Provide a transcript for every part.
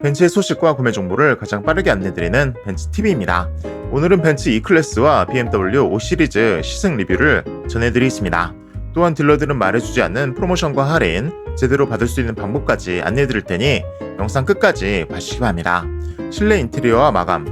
벤츠의 소식과 구매 정보를 가장 빠르게 안내드리는 벤츠TV입니다. 오늘은 벤츠 E클래스와 BMW 5 시리즈 시승 리뷰를 전해드리겠습니다. 또한 딜러들은 말해주지 않는 프로모션과 할인, 제대로 받을 수 있는 방법까지 안내해드릴 테니 영상 끝까지 봐주시기 바랍니다. 실내 인테리어와 마감.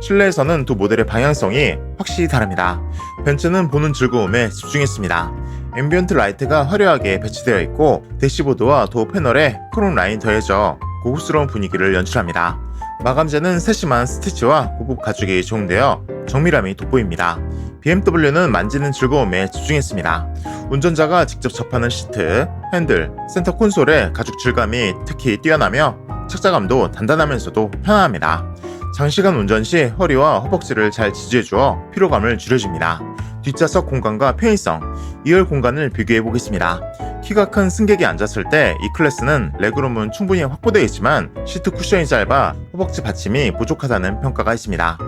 실내에서는 두 모델의 방향성이 확실히 다릅니다. 벤츠는 보는 즐거움에 집중했습니다. 앰비언트 라이트가 화려하게 배치되어 있고 대시보드와 도어 패널에 크롬 라인 더해져 고급스러운 분위기를 연출합니다. 마감재는 세심한 스티치와 고급 가죽이 적용되어 정밀함이 돋보입니다. BMW는 만지는 즐거움에 집중했습니다. 운전자가 직접 접하는 시트, 핸들, 센터 콘솔의 가죽 질감이 특히 뛰어나며 착자감도 단단하면서도 편안합니다. 장시간 운전 시 허리와 허벅지를 잘 지지해주어 피로감을 줄여줍니다. 뒷좌석 공간과 편의성, 2열 공간을 비교해 보겠습니다. 키가 큰 승객이 앉았을 때 이 클래스는 레그룸은 충분히 확보되어 있지만 시트 쿠션이 짧아 허벅지 받침이 부족하다는 평가가 있습니다.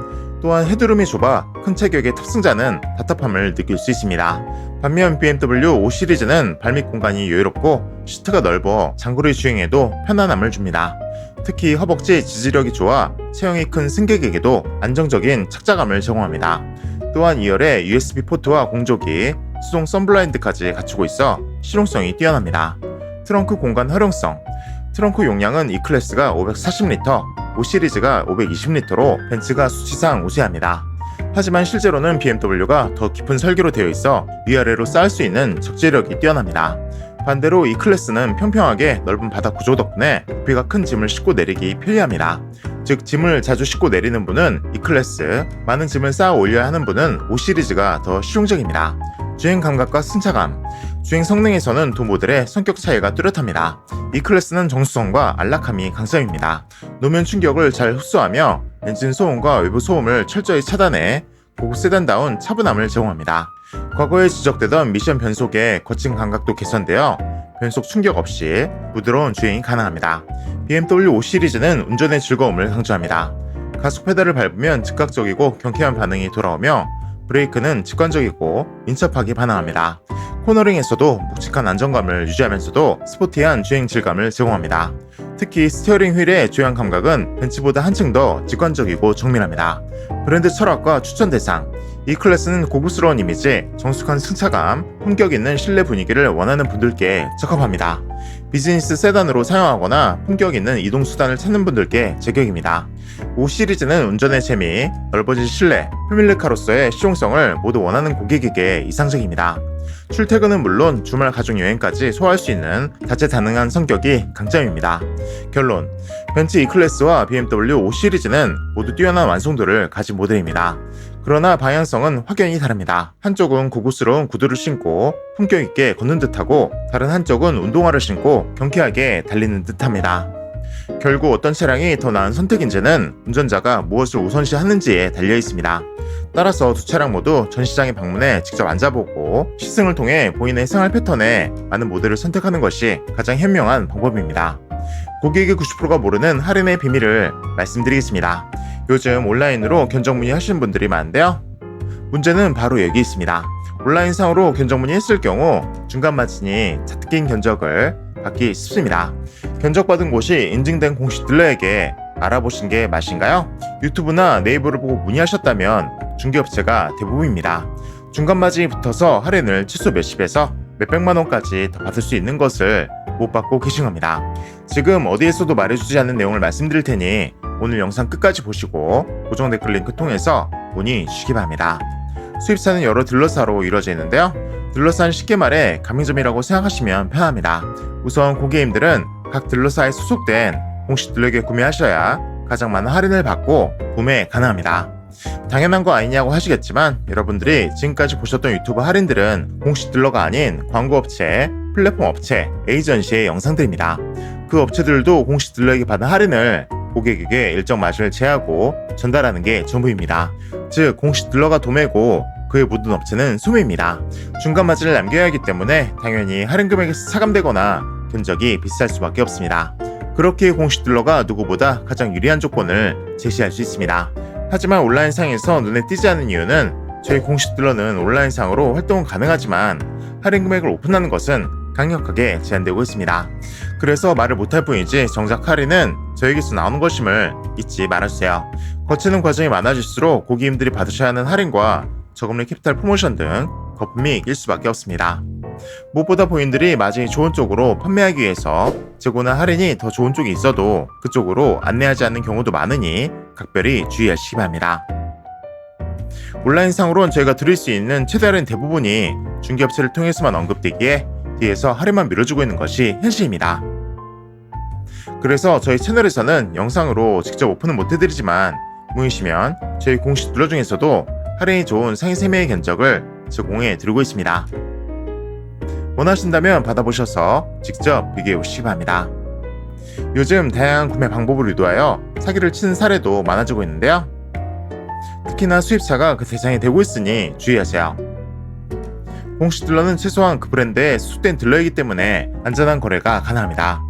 또한 헤드룸이 좁아 큰 체격의 탑승자는 답답함을 느낄 수 있습니다. 반면 BMW 5 시리즈는 발밑 공간이 여유롭고 시트가 넓어 장거리 주행에도 편안함을 줍니다. 특히 허벅지 지지력이 좋아 체형이 큰 승객에게도 안정적인 착자감을 제공합니다. 또한 2열에 USB 포트와 공조기, 수동 선블라인드까지 갖추고 있어 실용성이 뛰어납니다. 트렁크 공간 활용성 트렁크 용량은 E 클래스가 540리터, 5 시리즈가 520리터로 벤츠가 수치상 우세합니다. 하지만 실제로는 BMW가 더 깊은 설계로 되어 있어 위아래로 쌓을 수 있는 적재력이 뛰어납니다. 반대로 E 클래스는 평평하게 넓은 바닥 구조 덕분에 부피가 큰 짐을 싣고 내리기 편리합니다. 즉 짐을 자주 싣고 내리는 분은 E 클래스, 많은 짐을 쌓아 올려야 하는 분은 5 시리즈가 더 실용적입니다. 주행 감각과 승차감, 주행 성능에서는 두 모델의 성격 차이가 뚜렷합니다. E 클래스는 정수성과 안락함이 강점입니다. 노면 충격을 잘 흡수하며 엔진 소음과 외부 소음을 철저히 차단해 고급 세단다운 차분함을 제공합니다. 과거에 지적되던 미션 변속의 거친 감각도 개선되어 변속 충격 없이 부드러운 주행이 가능합니다. BMW 5 시리즈는 운전의 즐거움을 강조합니다. 가속 페달을 밟으면 즉각적이고 경쾌한 반응이 돌아오며 브레이크는 직관적이고 민첩하게 반응합니다. 코너링에서도 묵직한 안정감을 유지하면서도 스포티한 주행 질감을 제공합니다. 특히 스티어링 휠의 주행 감각은 벤츠보다 한층 더 직관적이고 정밀합니다. 브랜드 철학과 추천 대상 이 클래스는 고급스러운 이미지, 정숙한 승차감, 품격 있는 실내 분위기를 원하는 분들께 적합합니다. 비즈니스 세단으로 사용하거나 품격 있는 이동 수단을 찾는 분들께 제격입니다. 5 시리즈는 운전의 재미, 넓어진 실내, 패밀리카로서의 실용성을 모두 원하는 고객에게 이상적입니다. 출퇴근은 물론 주말 가족 여행까지 소화할 수 있는 다재다능한 성격이 강점입니다. 결론 벤츠 E클래스와 BMW 5 시리즈는 모두 뛰어난 완성도를 가진 모델입니다. 그러나 방향성은 확연히 다릅니다. 한쪽은 고급스러운 구두를 신고 품격 있게 걷는 듯하고 다른 한쪽은 운동화를 신고 경쾌하게 달리는 듯합니다. 결국 어떤 차량이 더 나은 선택인지는 운전자가 무엇을 우선시하는지에 달려 있습니다. 따라서 두 차량 모두 전시장에 방문해 직접 앉아보고 시승을 통해 본인의 생활 패턴에 맞는 모델을 선택하는 것이 가장 현명한 방법입니다. 고객의 90%가 모르는 할인의 비밀을 말씀드리겠습니다. 요즘 온라인으로 견적 문의하시는 분들이 많은데요. 문제는 바로 여기 있습니다. 온라인상으로 견적 문의했을 경우 중간 마진이 잡긴 견적을 받기 쉽습니다. 견적받은 곳이 인증된 공식 딜러에게 알아보신 게 맞인가요? 유튜브나 네이버를 보고 문의하셨다면 중개업체가 대부분입니다. 중간 마진이 붙어서 할인을 최소 몇십에서 몇백만 원까지 더 받을 수 있는 것을 못 받고 계신 겁니다. 지금 어디에서도 말해주지 않는 내용을 말씀드릴 테니 오늘 영상 끝까지 보시고 고정 댓글 링크 통해서 문의 주시기 바랍니다. 수입사는 여러 딜러사로 이루어져 있는데요. 딜러사는 쉽게 말해 가맹점이라고 생각하시면 편합니다. 우선 고객님들은 각 딜러사에 소속된 공식 딜러에게 구매하셔야 가장 많은 할인을 받고 구매 가능합니다. 당연한 거 아니냐고 하시겠지만 여러분들이 지금까지 보셨던 유튜브 할인들은 공식 딜러가 아닌 광고업체, 플랫폼 업체, 에이전시의 영상들입니다. 그 업체들도 공식 딜러에게 받은 할인을 고객에게 일정 마진을 제하고 전달하는 게 전부입니다. 즉 공식 딜러가 도매고 그에 묻은 업체는 소매입니다. 중간 마진을 남겨야 하기 때문에 당연히 할인 금액에서 차감되거나 견적이 비쌀 수밖에 없습니다. 그렇게 공식 딜러가 누구보다 가장 유리한 조건을 제시할 수 있습니다. 하지만 온라인상에서 눈에 띄지 않는 이유는 저희 공식 딜러는 온라인상으로 활동은 가능하지만 할인 금액을 오픈하는 것은 강력하게 제한되고 있습니다. 그래서 말을 못할 뿐이지 정작 할인은 저에게서 나오는 것임을 잊지 말아주세요. 거치는 과정이 많아질수록 고객님들이 받으셔야 하는 할인과 저금리 캐피탈 프로모션 등 거품이 낄 수밖에 없습니다. 무엇보다 본인들이 마진이 좋은 쪽으로 판매하기 위해서 재고나 할인이 더 좋은 쪽이 있어도 그쪽으로 안내하지 않는 경우도 많으니 각별히 주의하시기 바랍니다. 온라인상으론 저희가 드릴 수 있는 최대 할인 대부분이 중개업체를 통해서만 언급되기에 뒤에서 할인만 밀어주고 있는 것이 현실입니다. 그래서 저희 채널에서는 영상으로 직접 오픈은 못해드리지만 문의시면 저희 공식 딜러 중에서도 할인이 좋은 상위 3명의 견적을 제공해 드리고 있습니다. 원하신다면 받아보셔서 직접 비교해 보시기 바랍니다. 요즘 다양한 구매 방법을 유도하여 사기를 치는 사례도 많아지고 있는데요. 특히나 수입사가 그 대상이 되고 있으니 주의하세요. 공식 딜러는 최소한 그 브랜드의 수된 딜러이기 때문에 안전한 거래가 가능합니다.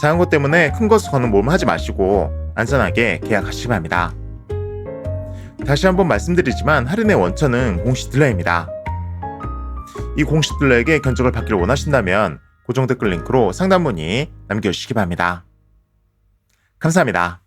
작은 것 때문에 큰 것을 거는 몸 하지 마시고 안전하게 계약하시기 바랍니다. 다시 한번 말씀드리지만 할인의 원천은 공식 딜러입니다. 이 공식 딜러에게 견적을 받기를 원하신다면 고정 댓글 링크로 상담 문의 남겨주시기 바랍니다. 감사합니다.